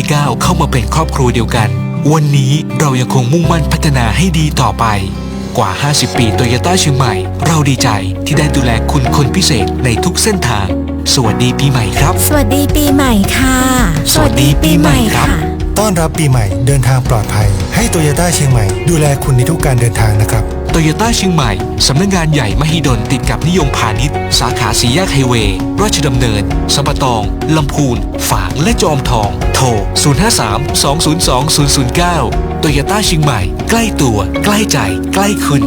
ที่ 9 เข้ามาเป็นครอบครัวเดียวกัน วันนี้เรายังคงมุ่งมั่นพัฒนาให้ดีต่อไป กว่า 50 ปีโตโยต้าเชียงใหม่ เราดีใจที่ได้ดูแลคุณคนพิเศษในทุกเส้นทาง สวัสดีปีใหม่ครับ สวัสดีปีใหม่ค่ะ สวัสดีปีใหม่ครับ ต้อนรับปีใหม่เดินทางปลอดภัย ให้โตโยต้าเชียงใหม่ดูแลคุณในทุกการเดินทางนะครับโตโยต้าเชียงใหม่ สำนักงงานใหญ่มหิดลติดกับนิยมพาณิชย์ สาขาสีแยกไฮเวย์ราชดำเนินสัมปตอง ลำพูน ฝาง และจอมทอง โทร 053 202 009โตโยต้าเชียงใหม่ ใกล้ตัว ใกล้ใจ ใกล้คุณ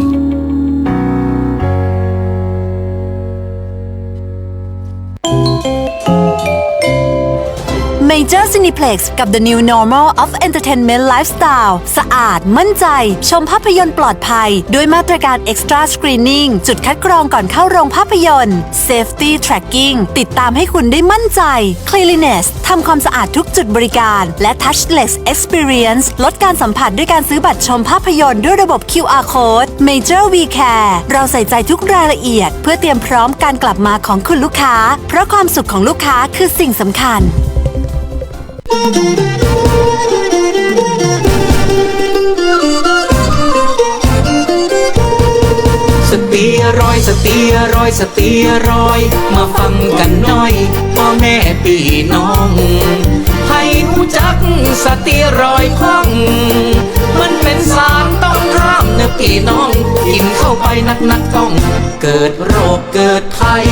Major Cineplex กับ The New Normal of Entertainment Lifestyle สะอาดมั่นใจ ชมภาพยนตร์ปลอดภัย ด้วยมาตรการ Extra Screening จุดคัดกรองก่อนเข้าโรงภาพยนตร์ Safety Tracking ติดตามให้คุณได้มั่นใจ Cleanliness ทำความสะอาดทุกจุดบริการ และ Touchless Experience ลดการสัมผัสด้วยการซื้อบัตรชมภาพยนตร์ด้วยระบบ QR Code Major We Care เราใส่ใจทุกรายละเอียด เพื่อเตรียมพร้อมการกลับมาของคุณลูกค้า เพราะความสุขของลูกค้าคือสิ่งสำคัญ สตียรอยสตียรอยสตียรอย มาฟังกันหน่อยพ่อแม่พี่น้อง ให้รู้จักสตียรอยด์พังมันเป็นสารต้องห้ามนะพี่น้อง กินเข้าไปนักๆต้อง เกิดโรคเกิดภัย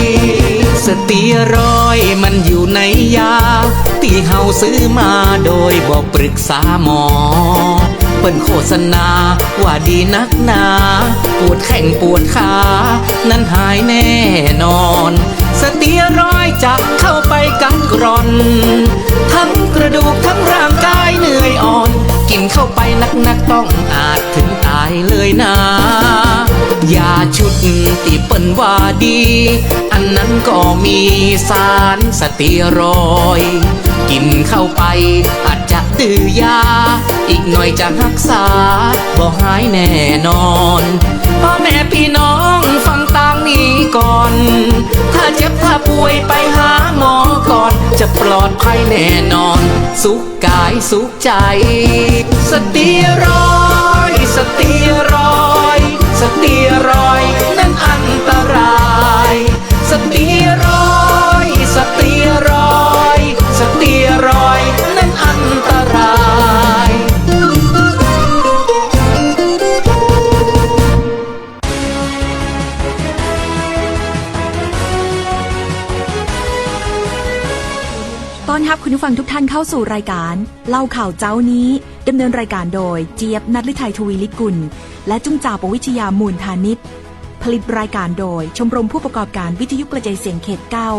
สเตียรอยมันอยู่ในยา ที่เฮาซื้อมาโดยบอกปรึกษาหมอ เปิ้นโฆษณาว่าดีนักหนา ปวดแข้งปวดขา นั้นหายแน่นอน สเตียรอยจะเข้าไปกัดกร่อน ทั้งกระดูกทั้งร่างกายเหนื่อยอ่อน กินเข้าไปนักๆต้องอาจถึงตายเลยนะยาชุดที่เปิ้นว่าดี อันนั้นก็มีสารสเตียรอยกินเข้าไปอาจจะดื้อยา อีกหน่อยจะรักษาบ่หายแน่นอนพ่อแม่พี่น้องฟัง นี้ก่อน ถ้าเจ็บถ้าป่วยไปหาหมอก่อน จะปลอดภัยแน่นอน สุขกายสุขใจ สเตียรอยสเตียรอยสเตียรอยนั้นอันตราย สเตียรอยสเตียรอยสเตีย คุณผู้ฟังทุกท่านเข้าสู่รายการ เล่าข่าวเจ้านี้ดำเนินรายการโดยเจี๊ยบนัทลิไทยทวีลิกุล และจุ้งจ่าปวิชยามูลธานิตผลิตรายการโดยชมรมผู้ประกอบการวิทยุกระจายเสียงเขตเก้า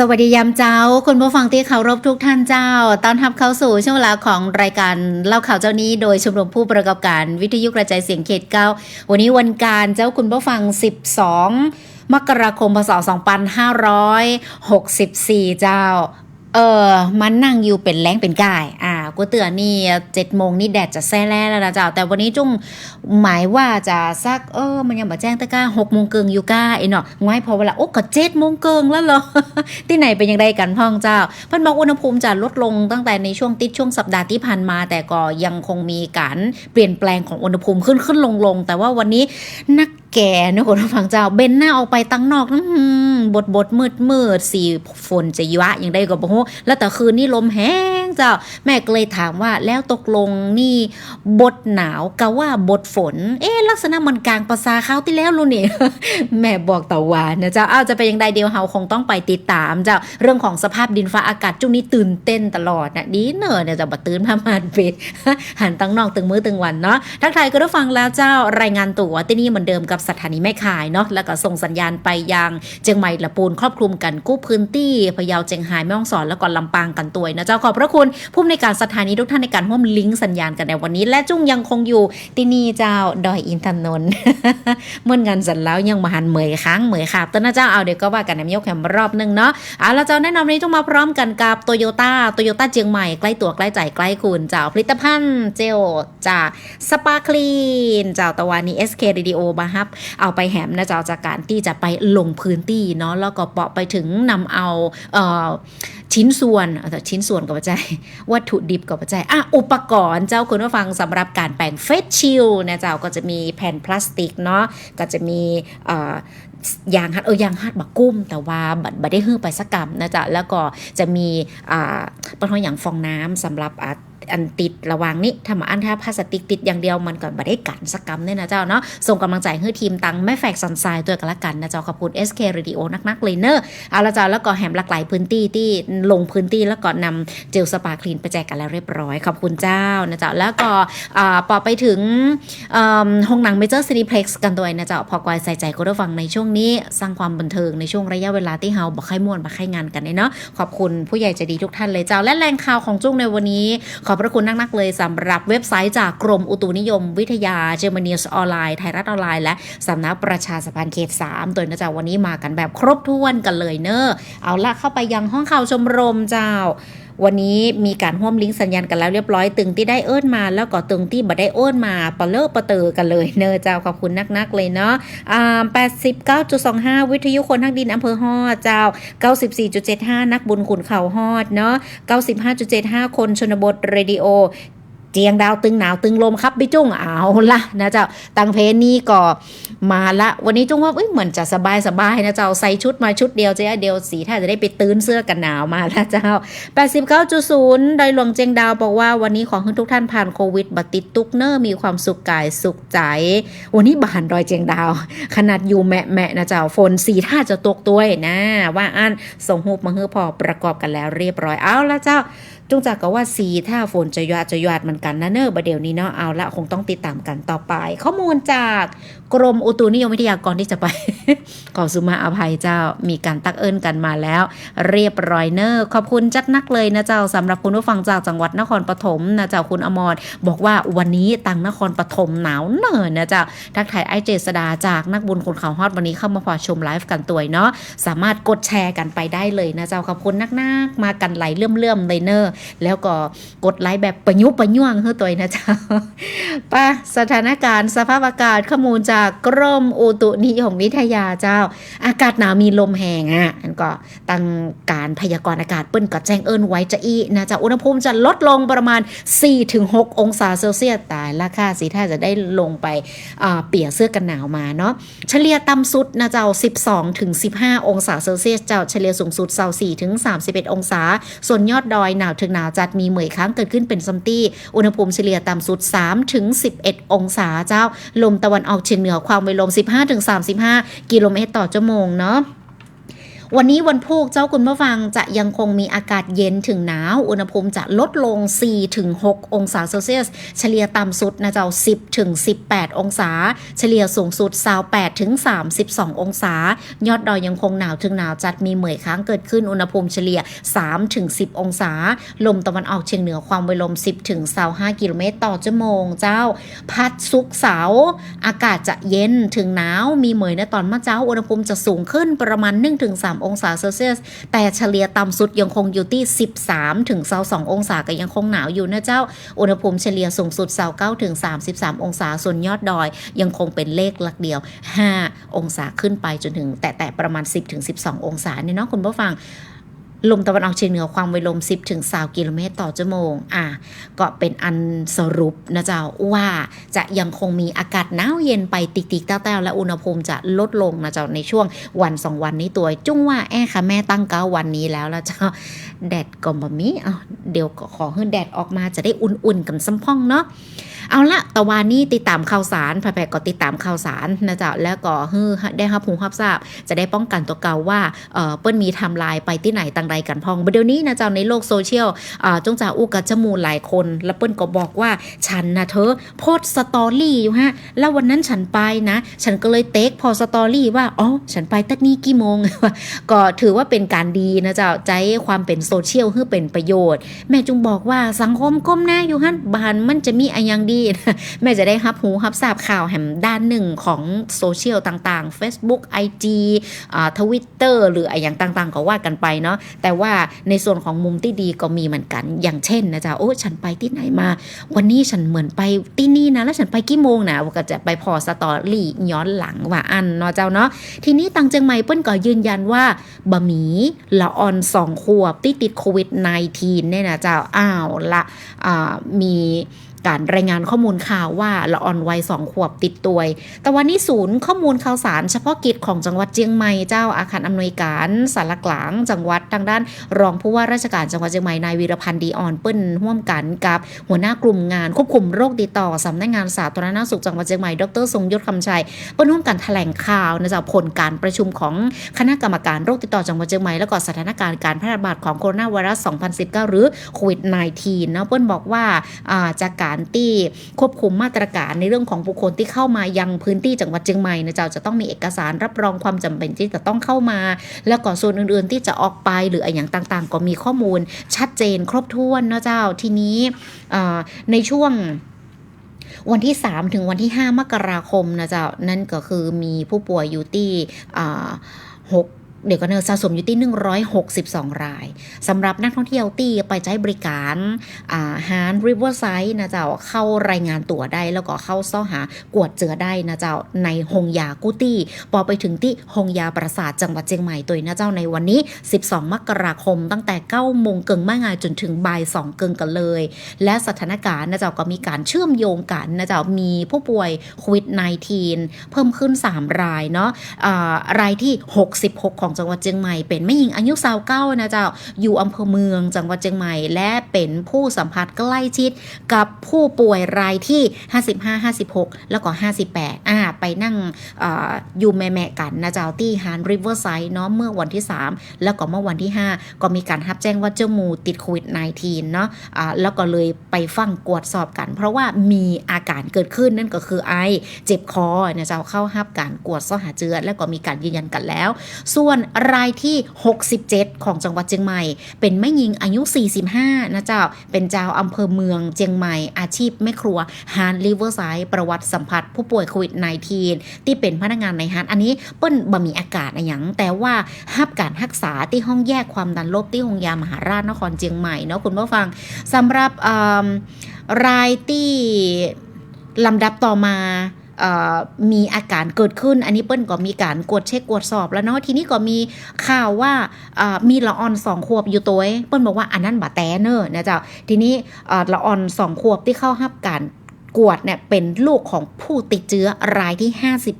สวัสดียามเจ้า คุณผู้ฟังที่เคารพทุกท่านเจ้า ตอนทับเข้าสู่ช่วงเวลาของรายการเล่าข่าวเจ้านี้ โดยชมรมผู้ประกอบการวิทยุกระจายเสียงเขตเก้าวันนี้วันการเจ้าคุณผู้ฟัง 12 มกราคมพศ2564 เจ้า ออมันนั่งอยู่เป็นแรงเป็นกาย อ่ากูเตือนนี่เจ็ดโมงนี่แดดจะแซ่แล้วนะเจ้า แต่วันนี้จุ้งหมายว่าจะสัก เออ มันยังมาแจ้งตะก้าหกโมงเกิงอยู่ก้าไอ้เนาะง่ายพอเวลาโอ้ก็เจ็ดโมงเกิงแล้วเหรอ ที่ไหนเป็นยังไงกันพ่องเจ้าพิ่นบอกอุณหภูมิจะลดลงตั้งแต่ในช่วงติดช่วงสัปดาห์ที่ผ่านมา แต่ก็ยังคงมีการเปลี่ยนแปลงของอุณหภูมิขึ้นขึ้นลงลงแต่ว่าวันนี้นัก แก่นะคุณผู้ฟังเจ้า เบนหน้าออกไปตั้งนอกหือบดบดมืดมืดสีฝนจะยวะอย่างได้ก็บอกว่าแล้วแต่คืนนี้ลมแห้ง เจ้า แม่ก็เลยถามว่าแล้วตกลงนี่บทหนาวกะว่าบทฝน เอ๊ลักษณะมันกลางภาษาเขาที่แล้วรู้นี่แม่บอกต่อวานนะเจ้าอ้าวจะเป็นยังไงเดียวเฮาคงต้องไปติดตามเจ้าเรื่องของสภาพดินฟ้าอากาศจุ่งนี้ตื่นเต้นตลอดนะดีเนอะเนี่ยจะบัตื่นพามาเป็ดหันตั้งนอกตึงมือตึงวันเนาะทักทายก็ได้ฟังแล้วเจ้ารายงานตัวที่นี่เหมือนเดิมกับสถานีแม่ขายเนาะแล้วก็ส่งสัญญาณไปยังเชียงใหม่ละปูนครอบคลุมกันกู้พื้นที่พะเยาเจียงไฮ้แม่ฮ่องสอนแล้วก็ลำปางกันตัวนะเจ้าขอบพระคุณผู้อำนวยการสถานีทุกท่านในการร่วมลิงก์สัญญาณกันในวันนี้ และจุ้งยังคงอยู่ที่นี่เจ้าดอยอินทนนท์เมื่องานสันแล้วยังมาหันเหมยค้างเหมยขาบต้นนะเจ้าเอาเดี๋ยวก็ว่ากันในยกแคมรอบหนึงเนาะเอาละเจ้าแนะนำวันนี้ต้องมาพร้อมกันกับโตโยต้าโตโยต้าเจียงใหม่ใกล้ตัวใกล้ใจใกล้คุณเจ้าผลิตภัณฑ์เจลจากสปาคลีนเจ้าตะวันนี้ SK Radio มาฮับเอาไปแหมนะเจ้าจากการที่จะไปลงพื้นที่เนาะแล้วก็เปาะไปถึงนำเอาเอ่อ ชิ้นส่วนเอ่อชิ้นส่วนกับปัจจัยวัตถุดิบกับปัจจัยอะอุปกรณ์เจ้าคุณผู้ฟังสำหรับการแปลงเฟสชิลนะเจ้าก็จะมีแผ่นพลาสติกเนาะก็จะมีเอ่อยางฮัดเออยางฮัดบักกุ้ม แต่ว่าบัดบัดได้ฮื้อไปสักกรรมนะจ๊ะแล้วก็จะมีอ่าปะทออย่างฟองน้ำสำหรับ อันติดระวังนี้ถ้ามาอันถ้าพลาสติกติดอย่างเดียวมันก็บัดได้กันสักรรมเนี่ยนะเจ้าเนาะส่งกำลังใจให้ทีมตังแม่แฝกสันทรายตัวกันละกันนะเจ้าขอบคุณ SK Radio นักๆเลยเนอะเอาละเจ้าแล้วก็แหมหลากหลายพื้นที่ที่ลงพื้นที่แล้วก็นำเจลสปาคลีนไปแจกกันแล้วเรียบร้อยขอบคุณเจ้านะเจ้าแล้วก็อ่าปอไปถึงเอิ่มห้องหนังเมเจอร์ซีนิเพล็กซ์กันด้วยนะเจ้าพอกอยใส่ใจก็ได้ฟังในช่วงนี้ สร้างความบันเทิงในช่วงระยะเวลาที่เฮาบอกให้ม่วนบอกให้งานกันเนาะขอบคุณผู้ใหญ่ใจดีทุกท่านเลยเจ้าและแรงข่าวของจุ้งในวันนี้ขอบพระคุณนักๆเลยสำหรับเว็บไซต์จากกรมอุตุนิยมวิทยาเจอร์มานีสออนไลน์ไทยรัฐออนไลน์และสำนักประชาสัมพันธ์เขต 3 ตัวนะจ๊ะวันนี้มากันแบบครบถ้วนกันเลยเนอะเอาละเข้าไปยังห้องข่าวชมรมเจ้า วันนี้มีการห่วมลิงก์สัญญาณกันแล้วเรียบร้อยตึงที่ได้เอิ้นมา แล้วก็ตึงที่บ่ได้เอิ้นมาปะเลอะปะเตอกันเลยเนอเจ้าขอบคุณนักๆเลยเนาะอ่า89.25วิทยุคนทั้งดินอำเภอฮอดเจ้า94.75นักบุญขุนเขาฮอดเนาะ95.75คนชนบทเรดิโอ เจียงดาวตึงหนาวตึงลมครับพี่จุ้งเอาละนะเจ้าตังเพนี่ก็มาละวันนี้จุ้งว่าเอ้ยเหมือนจะสบายสบายนะเจ้าใส่ชุดมาชุดเดียวเจ๊เดียวสีถ้าจะได้ไปตื้นเสื้อกันหนาวมาละเจ้า 89.0ดอยหลวงเจียงดาวบอกว่าวันนี้ขอให้ทุกท่านผ่านโควิดบัติดตุกเนอร์มีความสุขกายสุขใจ วันนี้บานดอยเจียงดาว ขนาดอยู่แมะแมะนะเจ้าฝนสีถ้าจะตกตัวนะว่าอันส่งหูมาเฮือพอประกอบกันแล้วเรียบร้อยเอาละเจ้า จงจากก็ว่าซีถ้าฝนจะยอดจะยอดเหมือนกันนะเนอะประเดี๋ยวนี้เนาะเอาละคงต้องติดตามกันต่อไป ข้อมูลจาก กรมอุตุนิยมวิทยากรที่จะไป ขอสุมาอภัยเจ้ามีการตักเอิญกันมาแล้ว เรียบร้อยเนอะขอบคุณจัดนักเลยนะเจ้าสำหรับคุณผู้ฟังจากจังหวัดนครปฐมนะเจ้าคุณอมรบอกว่าวันนี้ตังนครปฐมหนาวเหนื่อยนะเจ้าทักทายไอเจษดาจากนักบุญคนเขาฮอดวันนี้เข้ามาพอชมไลฟ์กันตัวเนาะสามารถกดแชร์กันไปได้เลยนะเจ้าขอบคุณนักๆมากันไหลเลื่อมๆเลยเนอะแล้วก็กดไลค์แบบประยุกประย่วงเฮ้อตัวนะเจ้าป่ะสถานการณ์สภาพอากาศข้อมูลจากกรมอุตุนิยมวิทยาเจ้า อากาศหนาวมีลมแหงอะอันก็ตั้งการพยากรณ์อากาศเปิ้นก็แจ้งเอิญไว้จะอีนะจ๊ะอุณหภูมิจะลดลงประมาณ 4-6 องศาเซลเซียสตายราคาสีถ้าจะได้ลงไปเปียกเสื้อกันหนาวมาเนาะเฉลี่ยต่ำสุดนะเจ้า 12ถึง15 องศาเซลเซียสเจ้าเฉลี่ยสูงสุด24ถึง31 องศา ส่วนยอดดอยหนาวถึงหนาวจัดมีเหมยค้างเกิดขึ้นเป็นซัมตี้อุณหภูมิเฉลี่ยต่ำสุด3ถึง11 องศาเจ้า ลมตะวันออกเฉียงเหนือความเร็วลม 15-35 กิโลเมตรต่อชั่วโมงเนาะ วันนี้วันพุธเจ้าคุณผู้ฟังจะยังคงมีอากาศเย็นถึงหนาว อุณหภูมิจะลดลง 4-6 องศาเซลเซียส เฉลี่ยต่ำสุดนะเจ้า 10-18 องศา เฉลี่ยสูงสุด28-32 องศา ยอดดอยยังคงหนาวถึงหนาวจัดมีเหมยค้างเกิดขึ้นอุณหภูมิเฉลี่ย 3-10 องศา ลมตะวันออกเฉียงเหนือความไวลม 10-25 กิโลเมตรต่อชั่วโมงเจ้า พัดซุกเสา อากาศจะเย็นถึงหนาว มีเหมยในตอนมะเจ้า อุณหภูมิจะสูงขึ้นประมาณ 1-3องศาเซลเซียส แต่เฉลี่ยต่ำสุดยังคงอยู่ที่ 13 ถึง22องศาก็ยังคงหนาวอยู่นะเจ้า อุณหภูมิเฉลี่ยสูงสุด29ถึง33 องศา ส่วนยอดดอย ยังคงเป็นเลขหลักเดียว 5 องศาขึ้นไปจนถึง แต่แต่ประมาณ 10ถึง12 องศาเนี่ยเนาะคุณผู้ฟัง ลมตะวันออกเฉียงเหนือความไวลม 10ถึง20กิโลเมตรต่อชั่วโมง อะ ก็เป็นอันสรุปนะเจ้าว่าจะยังคงมีอากาศหนาวเย็นไปติกๆแต้วๆและอุณหภูมิจะลดลงนะเจ้าในช่วงวันสองวันนี้ตัว จุ้งว่าแอ้ค่ะแม่ตั้งเก้าวันนี้แล้วแล้วเจ้าแดดก็บ่มีเอาเดี๋ยวขอให้แดดออกมาจะได้อุ่นๆกันสัมพ่องเนาะ เอาละตะวันนี้ติดตามข่าวสารแพรก็ติดตามข่าวสารนะจ๊ะแล้วก็ฮือได้รับหูรับทราบ จะได้ป้องกันตัวเก่าว่าเออเปิ้นมีทำลายไปที่ไหนต่างใดกันพองเดี๋ยวนี้นะจ้าในโลกโซเชียลอ่าจงจ่าอู้กับจมูหลายคน แล้วเปิ้นก็บอกว่าฉันนะเธอโพสต์สตอรี่อยู่ฮะแล้ววันนั้นฉันไปนะ ฉันก็เลยเต็กพอสตอรี่ว่าอ๋อฉันไปตักนี้กี่โมง ก็ถือว่าเป็นการดีนะจ้าใจความเป็นโซเชียลเพื่อเป็นประโยชน์ แม่จุงบอกว่าสังคมก้มหน้าอยู่ฮั่นบานมันจะมีอะไรอย่างดีแม่จะได้รับหูรับทราบข่าวแห่งด้านหนึ่งของโซเชียลต่างๆ Facebook IG อ่าทวิตเตอร์หรืออะไรอย่างต่างๆ ก็ว่ากันไปเนาะแต่ว่าในส่วนของมุมที่ดีก็มีเหมือนกัน อย่างเช่นนะจ๊ะโอ้ฉันไปที่ไหนมา วันนี้ฉันเหมือนไปที่นี่นะแล้วฉันไปกี่โมงนะก็จะไปพอสตอรี่ย้อนหลังว่าอันเนาะเจ้าเนาะทีนี้ตังเจียงใหม่เปิ้นก็ยืนยันว่าบะหมี่ละออนสองขวบที่ติดโควิด -19 เนี่ยนะเจ้าอ้าวละมี การรายงานข้อมูลข่าวว่าละออนวัยสองขวบติดตัวแต่วันนี้ศูนย์ข้อมูลข่าวสารเฉพาะกิจของจังหวัดเชียงใหม่เจ้าอาคารอำนวยการสารกลางจังหวัดทางด้าน รองผู้ว่าราชการจังหวัดเชียงใหม่นายวีรพันธ์ดีออนเปิ้ลร่วมกันกับหัวหน้ากลุ่มงานควบคุมโรคติดต่อสำนักงานสาธารณสุขจังหวัดเชียงใหม่ดรทรงยศคำชัยเปิ้ลร่วมกันแถลงข่าวนะจ๊ะผลการประชุมของคณะกรรมการโรคติดต่อจังหวัดเชียงใหม่แล้วก็สถานการณ์การแพร่ระบาดของโคโรนาไวรัส 2019 หรือโควิด -19 เนาะเปิ้ลบอกว่าอ่าจากการที่ควบคุมมาตรการในเรื่องของบุคคลที่เข้ามายังพื้นที่จังหวัดเชียงใหม่นะจ๊ะจะต้องมีเอกสารรับรองความจำเป็นที่จะต้องเข้ามา แล้วก็ส่วนอื่นๆที่จะออกไปหรืออะไรอย่างต่างๆ ก็มีข้อมูลชัดเจนครบถ้วนนะเจ้าทีนี้ในช่วงวันที่ 3 ถึงวันที่ 5 มกราคมนะเจ้านั่นก็คือมีผู้ป่วยอยู่ที่หก เดี๋ยวก็เนอสะสมอยู่ที่ 162 รายสำหรับนักท่องเที่ยวที่ไปใช้บริการอาฮานริเวอร์ไซด์นะเจ้าเข้ารายงานตัวได้ แล้วก็เข้าซ่อหากวดเจือได้นะเจ้าในฮงยากุตี้พอไปถึงที่ฮงยาปราสาทจังหวัดเชียงใหม่ตัวนะเจ้าในวันนี้ 12 มกราคม ตั้งแต่9โมงเกิงม่งายจนถึงบ่าย2เกิงกันเลย และสถานการณ์นะเจ้าก็มีการเชื่อมโยงกันนะเจ้ามีผู้ป่วยโควิด -19 เพิ่มขึ้น 3 รายเนาะอ่ารายที่ 66ของจังหวัดเชียงใหม่ เป็นแม่หญิงอายุสาวเก้านะเจ้า อยู่อำเภอเมืองจังหวัดเชียงใหม่ และเป็นผู้สัมผัสใกล้ชิดกับผู้ป่วยรายที่ 55 56 แล้วก็ 58 อ่า ไปนั่งอ่าอยู่แม่ๆกันนะเจ้าที่ฮานริเวอร์ไซด์เนาะเมื่อวันที่ 3 แล้วก็เมื่อวันที่ 5 ก็มีการรับแจ้งว่าเจ้ามูติดโควิด -19 เนาะอ่าแล้วก็เลยไปฟังกวดสอบกัน เพราะว่ามีอาการเกิดขึ้นนั่นก็คือไอเจ็บคอนี่ยจะเข้าหับการกวดซ่อหาเจือ แล้วก็มีการยืนยันกันแล้ว ส่วนรายที่ 67 ของจังหวัดเชียงใหม่ เป็นแม่หญิงอายุ 45 นะเจ้า เป็นเจ้าอำเภอเมืองเชียงใหม่อาชีพแม่ครัวฮานลิเวอร์ไซด์ประวัติสัมผัสผู้ป่วยโควิด -19 ที่เป็นพนักงานในฮานอันนี้เปิ้นบ่มีอาการอะหยังแต่ว่าหับการรักษาที่ห้องแยกความดันลบที่โรงยามหาราชนครเชียงใหม่เนาะคุณผู้ฟังสำหรับรายที่ลำดับต่อมา มีอาการเกิดขึ้น อันนี้เปิ้ลก็มีการกวดเช็คกวดสอบแล้วเนาะทีนี้ก็มีข่าวว่ามีละออนสองขวบอยู่ตัวเปิ้ลบอกว่าอันนั้นบาแตเนอร์นะเจ้าทีนี้ละออนสองขวบที่เข้ารับการ กวดเนี่ยเป็นลูกของผู้ติดเชื้อรายที่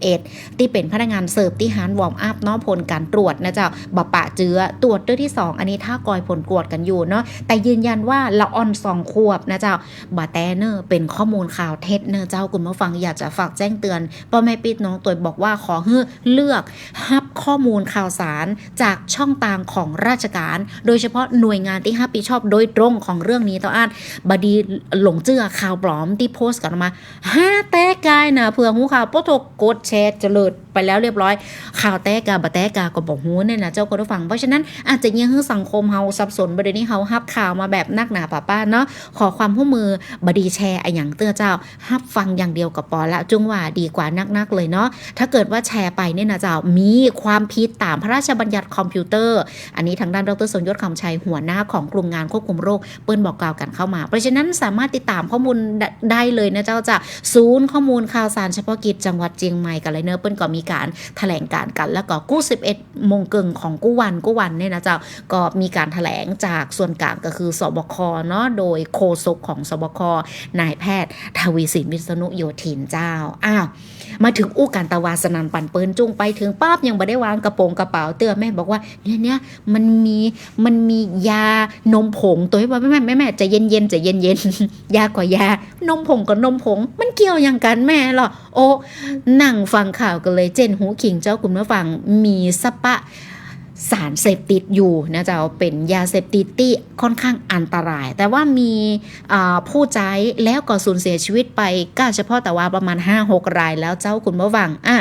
51 ที่เป็นพนักงานเสิร์ฟที่ฮานวอร์มอัพเนาะผลการตรวจนะเจ้าบะปะเจือตรวจด้วยที่ 2 อันนี้ถ้ากอยผลกวดกันอยู่เนาะแต่ยืนยันว่าละออนสองขวบนะเจ้าบาแตเนอร์เป็นข้อมูลข่าวเท็จเนอร์เจ้าคุณผู้ฟังอยากจะฝากแจ้งเตือนพ่อแม่ปิดน้องตัวบอกว่าขอให้เลือกฮับข้อมูลข่าวสารจากช่องทางของราชการ โดยเฉพาะหน่วยงานที่รับผิดชอบโดยตรงของเรื่องนี้ต่ออานบดีหลงเจือข่าวปลอมที่โพสกันออกมาห้าแต้กายนะเผื่อหูข่าวโปโตกดแชร์เจริญไปแล้วเรียบร้อย ข่าวแต้กาบะแต้กาก็บอกหูเนี่ยนะเจ้าคุณผู้ฟังเพราะฉะนั้นอาจจะยังให้สังคมเฮาสับสนประเด็นนี้เฮาฮับข่าวมาแบบนักหนาป่าป้าเนาะขอความร่วมมือบดีแชร์อะอย่างเตื้อเจ้าฮับฟังอย่างเดียวกับปอละจุงว่าดีกว่านักๆเลยเนาะถ้าเกิดว่าแชร์ไปเนี่ยนะเจ้ามีความผิดตามพระราชบัญญัติคอมพิวเตอร์ อันนี้ทางด้านดรสมยศคำชัยหัวหน้าของกลุ่มงานควบคุมโรคเปิ้นบอกกล่าวกันเข้ามา เพราะฉะนั้นสามารถติดตามข้อมูลได้เลยนะเจ้าจากศูนย์ข้อมูลข่าวสารเฉพาะกิจจังหวัดเชียงใหม่กันเลยเนอะเปิ้นก็มีการแถลงการกันแล้วก็กู้ 11โมงเกิงของกู้วันกู้วันเนี่ยนะเจ้าก็มีการถแถลงจากส่วนกลางก็คือสบคเนาะโดยโฆษกของสบคนายแพทย์ทวีสินวิษณุโยธินเจ้าอ้าวมาถึงอู้การตะวาสนันปันเปิ้นจุงไปถึงป้าบยังไม่ได้วางกระโปรงกระเป๋าเตือนแม่บอกว่าเนี่ยเนี่ยมันมีมันมียานมผงตัวให้ว่าแม่แม่แม่ใจะเย็นเย็นใจะเย็นเย็นยากว่ายานมผงกับนมผง มันเกี่ยวอย่างกันแม่หรอโอ้นั่งฟังข่าวกันเลยเจนหูขิงเจ้าคุณผู้ฟังมีสปะสารเสพติดอยู่นะเจ้าเป็นยาเสพติดที่ค่อนข้างอันตราย แต่ว่ามีผู้ใจแล้วก็สูญเสียชีวิตไปก็เฉพาะแต่ว่าประมาณ 5-6 รายแล้วเจ้าคุณผู้ฟังอะ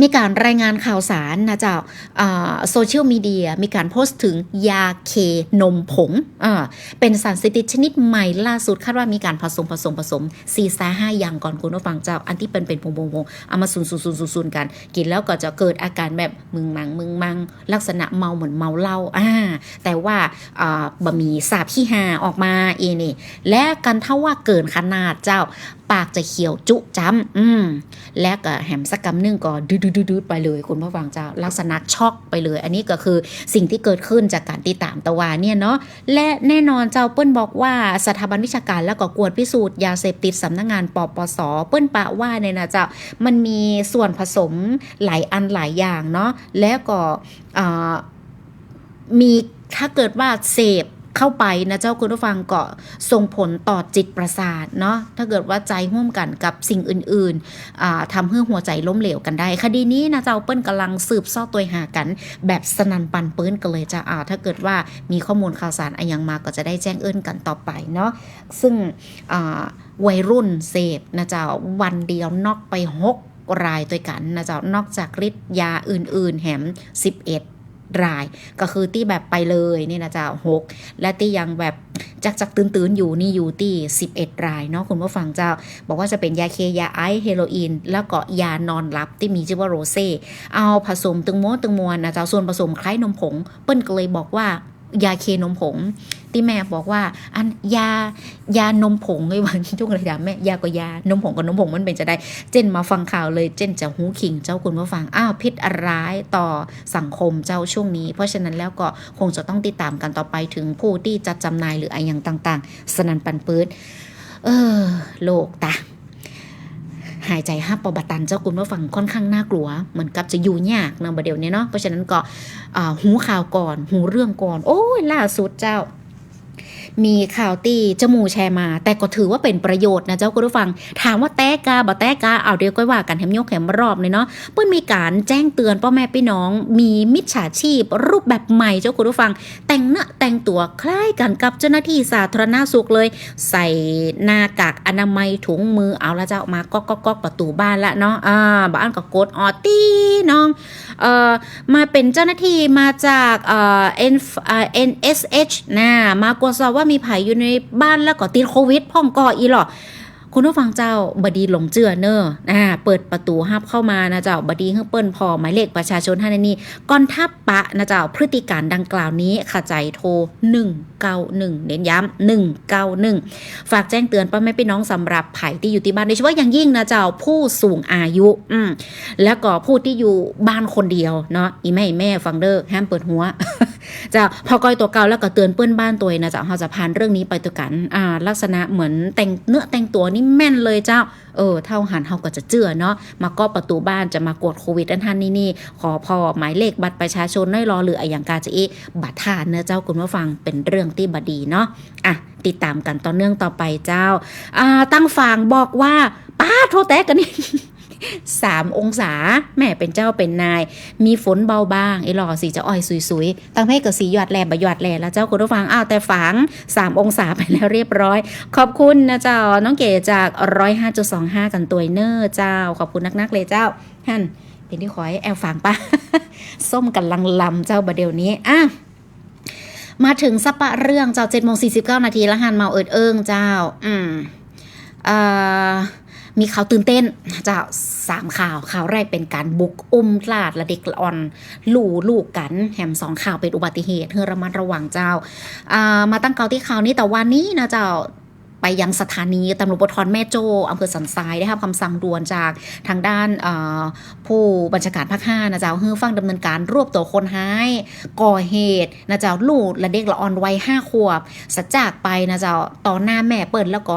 มีการรายงานข่าวสารนะเจ้าโซเชียลมีเดียมีการโพสต์ถึงยาเคนมผงเป็นสารเสพติดชนิดใหม่ล่าสุดคาดว่ามีการผสมผสมผสม4ีซ่าห้าอย่างก่อนคุณผู้ฟังเจ้า อันที่เป็นเป็นพงพงพงเอามาซุนซุนซุนซุนซุนกัน กินแล้วก็จะเกิดอาการแบบมึงมังมึงมัง ลักษณะเมาเหมือนเมาเหล้าอ่าแต่ว่าบะหมี่สาบขี้หาออกมาเอนี่และกันเท่าว่าเกินขนาดเจ้า ปากจะเขียวจุจ้ำอืมและก็แหมสักกำนึงก็ดืดๆๆๆไปเลย คุณผู้ฟังจ้าลักษณะช็อกไปเลย อันนี้ก็คือสิ่งที่เกิดขึ้นจากการติดตามตะวาเนี่ยเนาะและแน่นอนเจ้าเปิ้ลบอกว่าสถาบันวิชาการแล้วก็กวดพิสูจน์ยาเสพติดสำนักงานปปสเปิ้ลปะว่าเนี่ยนะเจ้ามันมีส่วนผสมหลายอันหลายอย่างเนาะแล้วก็มีถ้าเกิดว่าเสพ เข้าไปนะเจ้าคุณผู้ฟังก็ส่งผลต่อจิตประสาทเนาะถ้าเกิดว่าใจร่วมกันกับสิ่งอื่นๆอ่าทำให้หัวใจล้มเหลวกันได้ คดีนี้นะเจ้าเปิ้ลกำลังสืบเสอตัวหากัน แบบสนันปันปื้นกันเลยจ้าอ่าถ้าเกิดว่ามีข้อมูลข่าวสารอะไรยังมาก็จะได้แจ้งเอิ้นกันต่อไปเนาะซึ่งวัยรุ่นเสพนะเจ้าวันเดียวนอกไปหกรายด้วกันนะเจ้านอกจากฤทธิ์ยาอื่น ๆ แหม11 ราย ก็คือตี้แบบไปเลยนี่นะจ้าหกและตี้ยังแบบจักจักตื่นตื่นอยู่นี่อยู่ที่11รายเนาะคุณผู้ฟังเจ้า บอกว่าจะเป็นยาเคยาไอเฮโรอีนแล้วก็ยานอนหลับที่มีชื่อว่าโรเซ่เอาผสมตึงโม้ตึงมวลนะจ้าส่วนผสมคล้ายนมผง เปิ้ลก็เลยบอกว่า ยาเคนมผง ที่แม่บอกว่า อันยายานมผงไอ้วันจุกเลยถาแม่ยาก็ยานมผงกับนมผงมันเป็นจะได้ เจนมาฟังข่าวเลยเจนจะหูขิงเจ้าคุณผู้ฟังอ้าวพิษร้ายต่อสังคมเจ้าช่วงนี้ เพราะฉะนั้นแล้วก็คงจะต้องติดตามกันต่อไปถึงผู้ที่จะจำหน่ายหรืออะไรอย่างต่าง ๆ สนันปันปืดเออ โลกตะ หายใจห้าปอบตันเจ้าคุณผู้ฟังค่อนข้างน่ากลัว เหมือนกับจะอยู่ยากนะประเดี๋ยวนี้เนาะเพราะฉะนั้นก็หูข่าวก่อน หูเรื่องก่อน โอ้ยล่าสุดเจ้า มีข่าวตีจมูแชร์มา แต่ก็ถือว่าเป็นประโยชน์นะเจ้าคุณผู้ฟัง ถามว่าแต้กาบ่แต้กาเอาเดี๋ยวก็ว่ากันแถมยกแถมรอบเลยเนาะเปิ้นมีการแจ้งเตือนพ่อแม่พี่น้อง มีมิจฉาชีพ รูปแบบใหม่เจ้าคุณผู้ฟัง แต่งหน้าแต่งตัวคล้ายกันกับเจ้าหน้าที่สาธารณสุขเลย ใส่หน้ากากอนามัยถุงมือเอาละเจ้ามาก๊อกก๊อกก๊อกประตูบ้านละเนาะอ่าบ้านก็กดออตีน้องเอ่อมาเป็นเจ้าหน้าที่มาจากเอ่อ N เอ่อ NSH นะมากดสอบว่ามีไผอยู่ในบ้านแล้วก็ติดโควิดพ่องก่ออีหรอคุณผู้ฟังเจ้าบดีหลงเจือเนออ่า เปิดประตูฮับเข้ามานะเจ้าบดีเฮือเปิ้นพอหมายเลขประชาชนท่านนี้ก่อนทับปะนะเจ้าพฤติการดังกล่าวนี้ขจายโทร 191 เน้นย้ำ191 ฝากแจ้งเตือนป้าแม่พี่น้องสำหรับไผ่ที่อยู่ที่บ้านโดยเฉพาะอย่างยิ่งนะเจ้าผู้สูงอายุอืมแล้วก็ผู้ที่อยู่บ้านคนเดียวเนาะอีแม่แม่ฟังเด้อห้ามเปิดหัวเจ้าพอก้อยตัวเก่าแล้วก็เตือนเพื่อนบ้านตัวนะเจ้าเราจะผ่านเรื่องนี้ไปตัวกันอ่าลักษณะเหมือนแต่งเนื้อแต่งตัวนี่แม่นเลยเจ้าเออเท่าหันเฮาก็จะเจือเนาะมาก็ประตูบ้านจะมากดโควิดอันทันนี่นี่ขอพอหมายเลขบัตรประชาชนน้อยรอหรืออย่างกาจะเอะบัตรทานเนื้อะเจ้าคุณผู้ฟังเป็นเรื่องที่บดีเนาะอะติดตามกันต่อเนื่องต่อไปเจ้าอ่าตั้งฝางบอกว่าป้าโทรแตกกันนี่ สามองศา แม่เป็นเจ้าเป็นนาย มีฝนเบาบางไอ้หล่อสีจะอ้อยสุยๆ ตั้งให้กับสีหยอดแหลบหยอดแหลแล้วเจ้าคุณผู้ฟังอ้าวแต่ฝัง 3 องศาไปแล้วเรียบร้อย ขอบคุณนะเจ้าน้องเก๋จากร้อยห้าจุดสองห้ากันตัวเนอร์เจ้า ขอบคุณนักๆเลยเจ้าฮั่นเป็นที่ขอให้แอลฝังปะส้มกันลังลำเจ้าบะเดี๋ยวนี้อะมาถึงสปะเรื่องเจ้าเจ็ดโมงสี่สิบเก้านาทีแล้วหันเมาเอิดเอิงเจ้า อืม เอ่อ มีข่าวตื่นเต้นเจ้าสามข่าวข่าวแรกเป็นการบุกอุ้มลาดและเด็กละอ่อนลู่ลูกกันแถมสองข่าวเป็นอุบัติเหตุเพื่อระมัดระวังเจ้าามาตั้งเกาที่ข่าวนี้แต่วันนี้นะเจ้าไปยังสถานีตำรวจภูธรแม่โจ้อำเภอสันทรายได้รับคำสั่งด่วนจากทางด้านผู้บัญชาการภาคห้านะเจ้าเฮือฟังดำเนินการรวบตัวคนหาย ก่อเหตุนะเจ้าลูกและเด็กละอ่อนวัยห้าขวบสัจจากไปนะเจ้าต่อหน้าแม่เปิดแล้วก็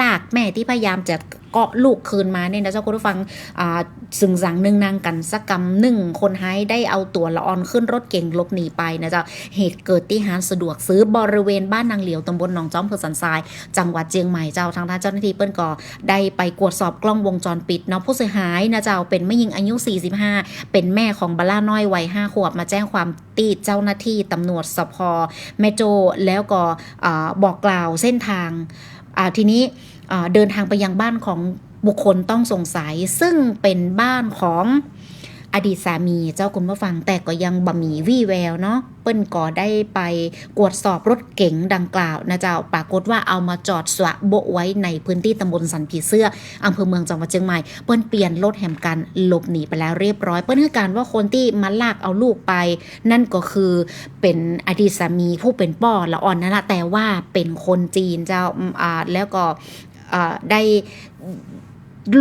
ลากแม่ที่พยายามจะ กาะลูกคืนมาเนี่ยนะเจ้าคุณผู้ฟังอ่าสึงสังหนึ่งนางกันสักกรรมหนึ่งคนหายได้เอาตัวละออนขึ้นรถเก่งหลบหนีไปนะเจ้าเหตุเกิดที่หางสะดวกซื้อบริเวณบ้านนางเหลียวตำบลหนองจอมเภอสันทราย จังหวัดเชียงใหม่เจ้าทางด้านเจ้าหน้าที่เปิ้นก็ได้ไปกวดสอบกล้องวงจรปิดเนาะผู้เสียหายนะเจ้าเป็นแม่หญิงอายุ 45 เป็นแม่ของบลล่าน้อยวัย5ขวบมาแจ้งความตีเจ้าหน้าที่ตำรวจสพแม่โจแล้วก็อบอกกล่าวเส้นทางทีนี้ เดินทางไปยังบ้านของบุคคลต้องสงสัย ซึ่งเป็นบ้านของอดีตสามีเจ้าคุณผู้ฟังแต่ก็ยังบ่มีวี่แววเนาะเปิ้นก็ได้ไปกวดสอบรถเก๋งดังกล่าวนะเจ้าปรากฏว่าเอามาจอดสวะโบะไว้ในพื้นที่ตำบลสันผีเสื้ออำเภอเมืองจังหวัดเชียงใหม่เปิ้นเปลี่ยนรถแหมกันหลบหนีไปแล้วเรียบร้อย เปิ้นให้การว่าคนที่มาลากเอาลูกไป นั่นก็คือเป็นอดีตสามีผู้เป็นป้อละอ่อนนั่นแหละแต่ว่าเป็นคนจีนเจ้าอ่าแล้วก็ ได้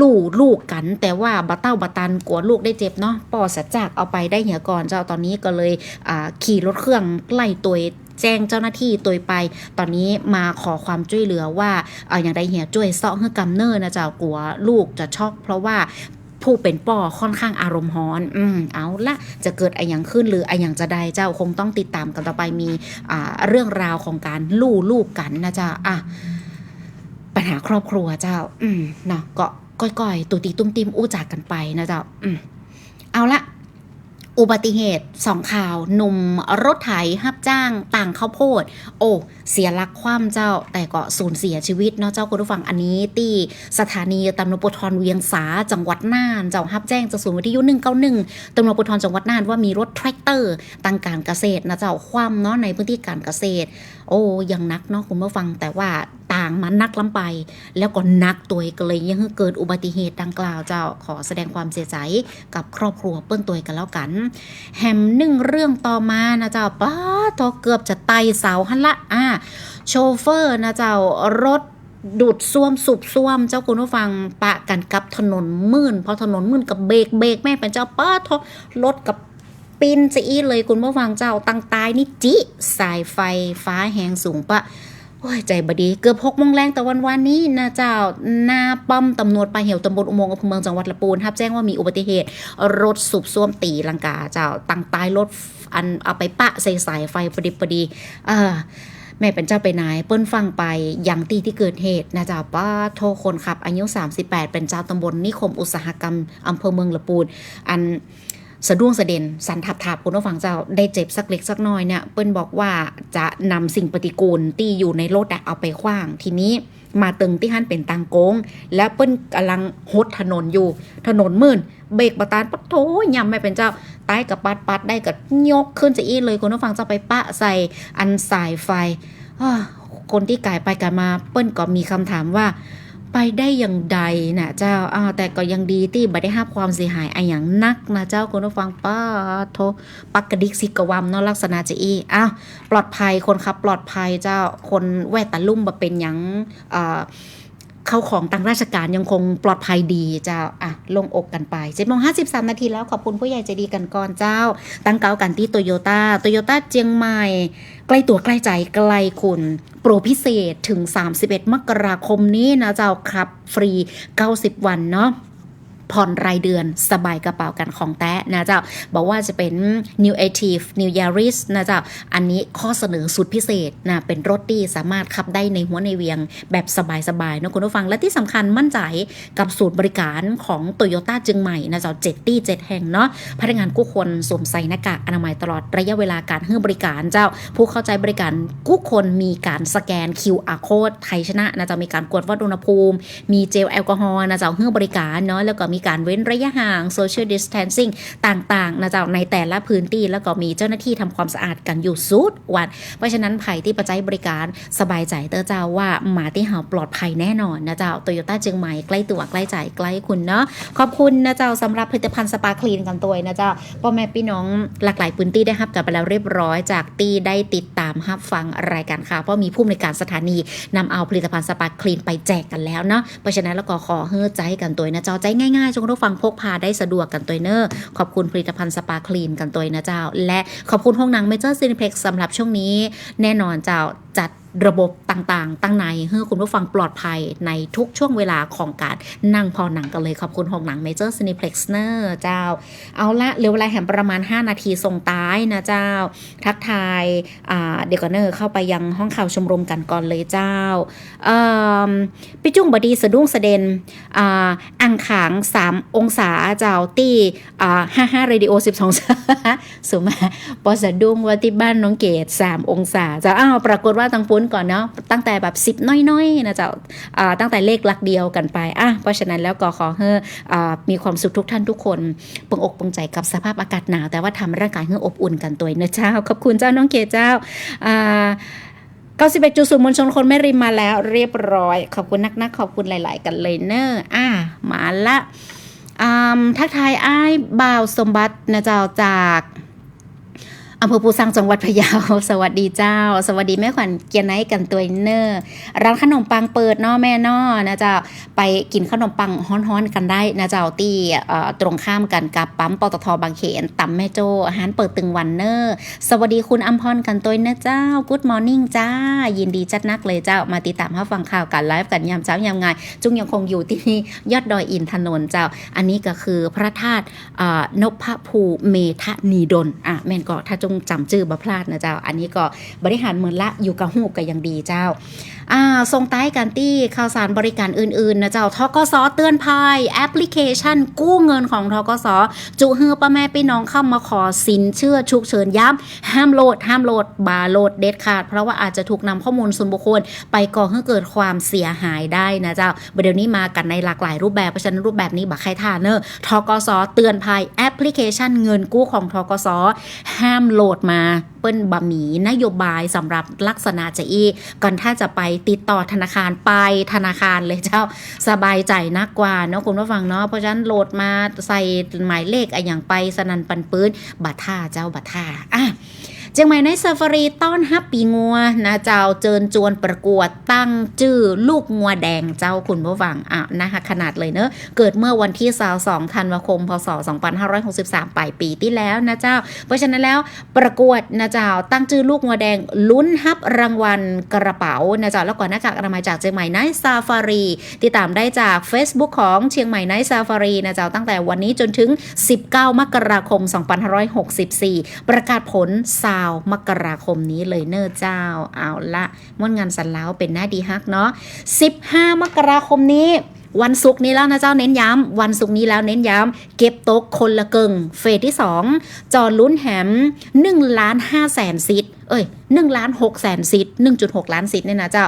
ลูกลูกกัน แต่ว่าบะเต้าบะตันกลัวลูกได้เจ็บเนาะปอสะจากเอาไปได้เหี่ยก่อนเจ้าตอนนี้ก็เลยขี่รถเครื่องไล่ตัวแจ้งเจ้าหน้าที่ตัวไป ตอนนี้มาขอความช่วยเหลือว่าเอาอย่างไรเหี่ยช่วยเซาะให้กำเนิดนะเจ้ากลัวลูกจะช็อก เพราะว่าผู้เป็นป่อค่อนข้างอารมณ์ร้อน อืม เอาละจะเกิดอะไรอย่างขึ้นหรืออะไรอย่างจะใดเจ้าคงต้องติดตามกันต่อไปมีเรื่องราวของการลู่ลูกกันนะเจ้าอะ ปัญหาครอบครัวเจ้า อืมเนาะก็ก้อยๆตุตีตุ้มติมอู้จากกันไปนะเจ้า อืมเอาละอุบัติเหตุสองข่าวหนุ่มรถไถรับจ้างต่างข้าวโพด โอ้ เสียหลักคว่ำเจ้า แต่ก็สูญเสียชีวิตเนาะเจ้าคุณผู้ฟังอันนี้ ที่สถานีตำรวจภูธรเวียงสาจังหวัดน่านเจ้ารับแจ้งจากศูนย์วิทยุ191ตำรวจภูธรจังหวัดน่านว่ามีรถแทรกเตอร์ต่างการเกษตรนะเจ้าคว่ำเนาะในพื้นที่การเกษตร โอ้ยังนักเนาะคุณผู้ฟังแต่ว่า ต่างมันนักล้ำไป แล้วก็นักตัวก็เลยยังเกิดอุบัติเหตุดังกล่าวเจ้าขอแสดงความเสียใจกับครอบครัวเปิ้นตัวกันแล้วกัน แฮมหนึ่งเรื่องต่อมานะเจ้าป้าทอเกือบจะไตเสาหันละอ่าโชเฟอร์นะเจ้ารถดูดซ่วมสูบซ่วมเจ้าคุณผู้ฟังปะกันกับถนนมื่นเพราะถนนมื่นกับเบรกเบรกแม่เป็นเจ้าป้าทอรถกับปีนจะอีเลยคุณผู้ฟังเจ้าตั้งตายนี่จิสายไฟฟ้าแหงสูงปะ โอ้ยใจบดีเกือบหกโมงแรงแต่วันวันนี้นะเจ้าหน้าป้อมตำรวจปลาเหวตำบลอุโมงค์อำเภอเมืองจังหวัดลำพูนรับแจ้งว่ามีอุบัติเหตุ รถสูบซ่วมตีลังกาเจ้าตั้งตายรถอันเอาไปปะใส่สายไฟพอดีพอดีเออแม่เป็นเจ้าไปไหนเปิ้นฟังไปอย่างตีที่เกิดเหตุนะจ้าป้าโทรคนขับอายุ 38 เป็นเจ้าตำบลนิคมอุตสาหกรรมอำเภอเมืองลำพูนอัน สะดุ้งสะเด็นสันทับทับคุณผู้ฟังเจ้าได้เจ็บสักเล็กสักน้อยเนี่ยเปิ้นบอกว่าจะนำสิ่งปฏิกูลที่อยู่ในรถเอาไปขว้าง ทีนี้มาตึงที่หันเป็นตังโกง แล้วเปิ้นกำลังหดถนนอยู่ ถนนมื่นเบรกประตานปัดโถยำไม่เป็นเจ้าตายกับปัดปัดได้กับยกขึ้นจะอีเลยคุณผู้ฟังจะไปปะใส่อันสายไฟคนที่กายไปกันมาเปิ้นก็มีคำถามว่า ไปได้อย่างใดนะเจ้าอ้าวแต่ก็ยังดีที่บ่ได้ห้าความเสียหายอะอย่างนักนะเจ้าคุณผู้ฟังป้าโทปักกระดิกสิกะวำเนาะลักษณะจะอีอ้าวปลอดภัยคนขับปลอดภัยเจ้าคนแวดตะลุ่มบ่เป็นอย่างอ่า เข้าของต่างราชการยังคงปลอดภัยดีเจ้าอะลงอกกันไปเจ็ดโมงห้าสิบสามนาทีแล้วขอบคุณผู้ใหญ่ใจดีกันก่อนเจ้า ตั้งเก้ากันที่โตโยต้าโตโยต้าเจียงใหม่ ใกล้ตัวใกล้ใจใกล้คุณ โปรพิเศษถึง 31 มกราคมนี้นะเจ้าครับฟรี 90 วันเนาะ ผ่อนรายเดือนสบายกระเป๋ากันของแต้นะเจ้าบอกว่าจะเป็น New a t i v e New Yaris นะเจ้าอันนี้ข้อเสนอสุดพิเศษนะเป็นรถที่สามารถขับได้ในหัวในเวียงแบบสบายๆนะคุณผู้ฟังและที่สำคัญมั่นใจกับศูนย์บริการของโตโยต้าจึงใหม่นะเจ้าเจ็ดตี้เจ็ดแห่งเนาะพนักงานกู้คนสวมใส่หน้ากากอนามัยตลอดระยะเวลาการให้บริการเจ้า ผู้เข้าใจบริการกู้คนมีการสแกน QR code ไทยชนะนะเจ้ามีการกดวัดอุณหภูมิ มีเจลแอลกอฮอล์นะเจ้าให้บริการเนาะแล้วก็มีการเว้นระยะห่าง social distancing ต่างๆนะเจ้าในแต่ละพื้นที่แล้วก็มีเจ้าหน้าที่ทำความสะอาดกันอยู่สุดวัน เพราะฉะนั้นภัยที่ประใจบริการสบายใจเตอเจ้าว่าหมาที่เห่าปลอดภัยแน่นอนนะเจ้าโตโยต้าเชียงใหม่ใกล้ตัวใกล้ใจใกล้คุณเนาะขอบคุณนะเจ้าสำหรับผลิตภัณฑ์สปาคลีนกันตัวนะเจ้าพ่อแม่พี่น้องหลากหลายพื้นที่ได้รับกันไปแล้วเรียบร้อยจากตีได้ติดตามรับฟังรายการค่ะเพราะมีผู้ในการสถานีนำเอาผลิตภัณฑ์สปาคลีนไปแจกกันแล้วเนาะเพราะฉะนั้นแล้วก็ขอเฮ้อใจกันตัวนะเจ้าใจง่ายๆจนทุกฟังพกพาได้สะดวกกันตัวเนอร์ขอบคุณผลิตภัณฑ์สปาคลีนกันตัวนะเจ้า และขอบคุณห้องนังเมเจอร์ซีนิเพล็กซ์สำหรับช่วงนี้ แน่นอนเจ้าจัด ระบบต่างๆ ตั้งในเพื่อคุณผู้ฟังปลอดภัยในทุกช่วงเวลาของการนั่งพอหนังกันเลยขอบคุณหงหนัง Major Cineplex เนอร์เจ้า เอาละเหลือเวลาแห่งประมาณ 5 นาทีส่งท้ายนะเจ้า ทักทายาเด็กกอนเนอร์เข้าไปยังห้องข่าวชมรมกันก่อนเลยเจ้าเอิ่มพี่จุ้งบดีสะดุ้งสะเด็นอ,อังขาง 3 องศาเจ้าตี้อ่า55 Radio 12สาสุมาปอสะดุ้งว่าที่บ้านน้องเกด3 องศาเจ้าอ้าวปรากฏว่าตังปุ้นก่อนเนาะตั้งแต่แบบ 10 น้อยๆนะเจ้าตั้งแต่เลขหลักเดียวกันไปอะเพราะฉะนั้นแล้วก็ขอให้อมีความสุขทุกท่านทุกคนปงอกปงใจกับสภาพอากาศหนาว แต่ว่าทำร่างกายให้อบอุ่นกันตัวเนะเจ้าขอบคุณเจ้าน้องเกเจ้าอ่าเก้าสิบเอ็ดจุดศูนย์มวลชนคนไม่ริมมาแล้วเรียบร้อย ขอบคุณนักๆขอบคุณหลาย ๆ กันเลยเนอะอ่ามาละทักทายอ้ายบ่าวสมบัตินะเจ้าจาก อำเภอภูซังจังหวัดพะเยา สวัสดีเจ้า สวัสดีแม่ขวัญเกียร์ไนท์กันตัวเนอร์ร้านขนมปังเปิดนาะแม่นาะนะเจ้าไปกินขนมปังฮ้อนๆกันได้นะเจ้าที่ตรงข้ามกันกับปั๊มปตทบางเขนตำแม่โจอาหารเปิดตึงวันเนอร์สวัสดีคุณอัมพรกันตัวนะเจ้า Good Morning จ้า ยินดีจัดนักเลยเจ้ามาติดตามรับฟังข่าวกันไลฟ์กันยามเช้ายามงานจุงยังคงอยู่ที่นี่ยอดดอยอินทนนท์เจ้า อันนี้ก็คือพระธาตุนพภูเมธนีดลอะแม่นก็ถ้าจงจำชื่อบ่พลาดนะเจ้า อันนี้ก็บริหารเมืองละอยู่กับหูกันอย่างดีเจ้าอ่าส่งใต้กันที่ข่าวสารบริการอื่นๆนะเจ้าทกสเตือนภัยแอปพลิเคชัน กู้เงินของทกสจุเฮือป้าแม่พี่น้องเข้ามาขอสินเชื่อฉุกเฉินย้ำห้ามโหลด ห้ามโหลดบาโหลดเด็ดขาด เพราะว่าอาจจะถูกนำข้อมูลส่วนบุคคล ไปก่อให้เกิดความเสียหายได้นะเจ้าเดี๋ยวนี้มากันในหลากหลายรูปแบบเพราะฉะนั้นรูปแบบนี้บักใครท่าเนอะทกสเตือนภัยแอปพลิเคชัน เงินกู้ของทกสห้ามโหลดมาเปิ้นบะหมี่นโยบายสำหรับลักษณะจะอีก่อนถ้าจะไปติดต่อธนาคารไปธนาคารเลยเจ้าสบายใจนักกว่าเนาะคุณผู้ฟังเนาะเพราะฉะนั้นโหลดมาใส่หมายเลขอะไรอย่างไปสนันปันปื้นบัตรท่าเจ้าบัตรท่าอะ เจียงใหม่ในซาฟารีต้อนฮับปีงัวนะเจ้าเจิญจวนประกวดตั้งชื่อลูกงัวแดงเจ้าคุณผู้ฟังอะนะคะขนาดเลยเนอะเกิดเมื่อวันที่22ธันวาคม พศ 2563ปลายปีที่แล้วนะเจ้า เพราะฉะนั้นแล้วประกวดนะเจ้าตั้งชื่อลูกงัวแดงลุ้นฮับรางวัลกระเป๋านะเจ้าแล้วก็หน้ากากอนามัยจากเชียงใหม่ในซาฟารีติดตามได้จาก Facebook ของเชียงใหม่ในซาฟารีนะเจ้าตั้งแต่วันนี้จนถึง 19 มกราคม 2564 ประกาศผลซาวมกราคมนี้เลยเนอเจ้า เอาละม่วนงานสันแล้วเป็นหน้าดีฮักเนาะ15 มกราคมนี้วันศุกร์นี้แล้วนะเจ้าเน้นย้ำ วันศุกร์นี้แล้วเน้นย้ำ เก็บโต๊ะคนละเกิงเฟสที่ 2 จอลุ้นแหม1ล้าน5แสนซิทเอ้ย1ล้าน6แสนซิท1.6ล้านซิทเนี่ยนะเจ้า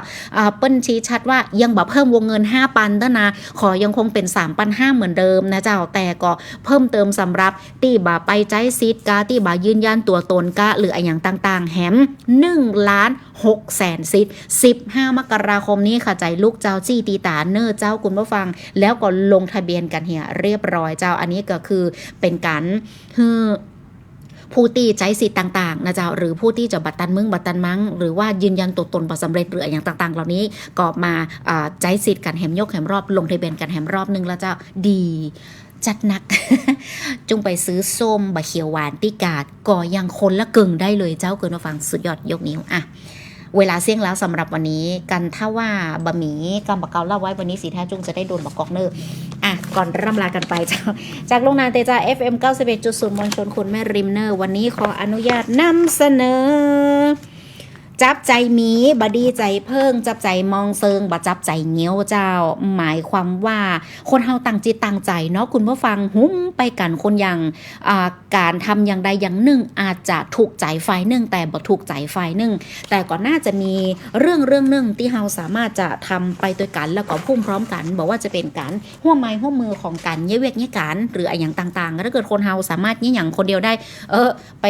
เปิ้นชี้ชัดว่ายังบ่เพิ่มวงเงิน5ปันเด้อนะ ขอยังคงเป็น3ปัน5เหมือนเดิมนะเจ้าแต่ก็เพิ่มเติมสำหรับตีบ่าไปใจซิทกาตีบ่ายืนยันตัวตนกะหรืออะไรอย่างต่าง ๆ แหม1ล้าน6แสนซิท15มกราคมนี้ค่ะใจลูกเจ้าจี้ตีตาเนอร์เจ้าคุณผู้ฟัง แล้วก็ลงทะเบียนกันเหียเรียบร้อยเจ้าอันนี้ก็คือเป็นการฮือ ผู้ที่ใจสิทธิ์ต่างๆนะเจ้าหรือผู้ที่จะบัตรตันมึงบัตรตันมังหรือว่ายืนยันตัวตนบ่สำเร็จหรืออย่างต่าง ๆ เหล่านี้ก็มาอ่าใจสิทธิ์กันแหมยกแหมรอบลงทะเบียนกันแหมรอบนึงแล้วเจ้าดีจัดหนัก จงไปซื้อส้มบะเขียวหวานติกาดก็ยังคนละกึ่งได้เลยเจ้าเกินมาฟังสุดยอดยกนิ้วอะ เวลาเสี่ยงแล้วสำหรับวันนี้กันถ้าว่าบะหมี่กำบักเกาเล่าไว้วันนี้สีแท้จุงจะได้โดนบอกกอกเนอร์อะก่อนร่ำลากันไปเจ้าจากโรงนานเตจา FM 91.0มวลชนคุณแม่ริมเนอร์ วันนี้ขออนุญาตนำเสนอ จับใจมีบดีใจเพิ่ง จับใจมองเซิงบจับใจเงี้ยวเจ้า หมายความว่าคนเฮาตั้งจิตตั้งใจเนาะคุณผู้ฟังหุ้มไปกันคนอย่างาการทำอย่างใดอย่างหนึ่ง อาจจะถูกใจฝ่ายหนึ่งแต่บ่ถูกใจฝ่ายหนึ่งแต่ก็น่าจะมีเรื่องเรื่องหนึ่งที่เฮาสามารถจะทำไปด้วยกันแล้วก็พุ่มพร้อมกัน บอกว่าจะเป็นการห่วมไม้ห่วมมือของการเย่เวกเย่การหรืออะไรอย่างต่างๆถ้าเกิดคนเฮาสามารถเยี่ยอย่างคนเดียวได้ เออไป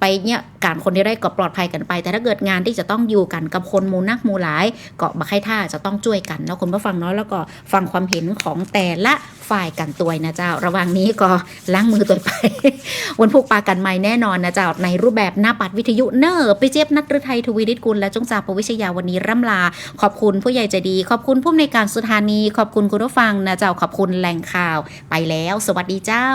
ไปเนี่ยการคนเดียวได้ก็ปลอดภัยกันไป แต่ถ้าเกิดงานที่จะต้องอยู่กันกับคนมูนักมูหลายเก็บักให้ท่าจะต้องช่วยกันเนาะคุณผู้ฟังเนาะแล้วก็ฟังความเห็นของแต่ละฝ่ายกันตัวนะเจ้า ระหว่างนี้ก็ล้างมือตัวไป วันพุกปากันใหม่แน่นอนนะเจ้า ในรูปแบบหน้าปัดวิทยุเนอร์ไปเจี๊ยบนัทฤทัยทวีดิตกุลและจงจ่าปวิชยาวันนี้ร่ำลา ขอบคุณผู้ใหญ่ใจดี ขอบคุณผู้อำนการสถานี ขอบคุณคุณผู้ฟังนะเจ้าขอบคุณแหล่งข่าวไปแล้ว สวัสดีเจ้า